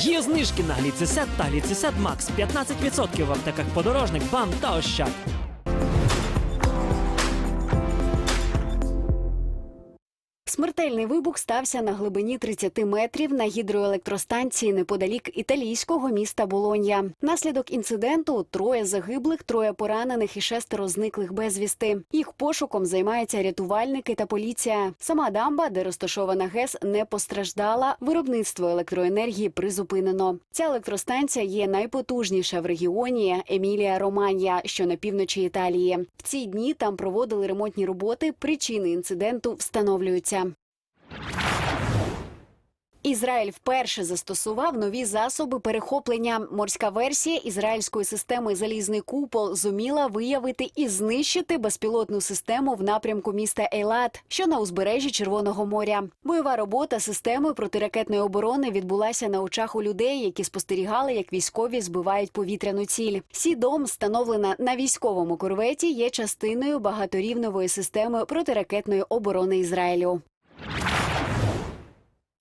Є знижки на гліцесет та гліцесет Макс 15% в аптеках подорожник, бам та ощад. Смертельний вибух стався на глибині 30 метрів на гідроелектростанції неподалік італійського міста Болонья. Наслідок інциденту троє загиблих, троє поранених і шестеро зниклих безвісти. Їх пошуком займаються рятувальники та поліція. Сама дамба, де розташована ГЕС, не постраждала. Виробництво електроенергії призупинено. Ця електростанція є найпотужніша в регіоні Емілія Романія, що на півночі Італії. В ці дні там проводили ремонтні роботи. Причини інциденту встановлюються. Ізраїль вперше застосував нові засоби перехоплення. Морська версія ізраїльської системи Залізний купол зуміла виявити і знищити безпілотну систему в напрямку міста Ейлат, що на узбережжі Червоного моря. Бойова робота системи протиракетної оборони відбулася на очах у людей, які спостерігали, як військові збивають повітряну ціль. Сідом, встановлена на військовому корветі, є частиною багаторівнової системи протиракетної оборони Ізраїлю.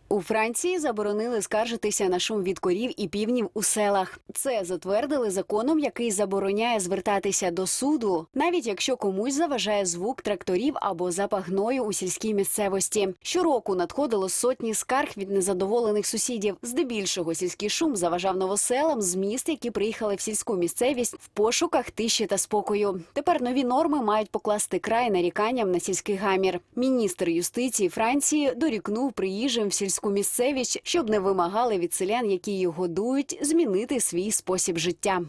У Франції заборонили скаржитися на шум від корів і півнів у селах. Це затвердили законом, який забороняє звертатися до суду, навіть якщо комусь заважає звук тракторів або запах гною у сільській місцевості. Щороку надходило сотні скарг від незадоволених сусідів. Здебільшого сільський шум заважав новоселам з міст, які приїхали в сільську місцевість в пошуках тиші та спокою. Тепер нові норми мають покласти край наріканням на сільський гамір. Міністр юстиції Франції дорікнув приїжджим в сільську місцевість, щоб не вимагали від селян, які їх годують, змінити свій спосіб життя.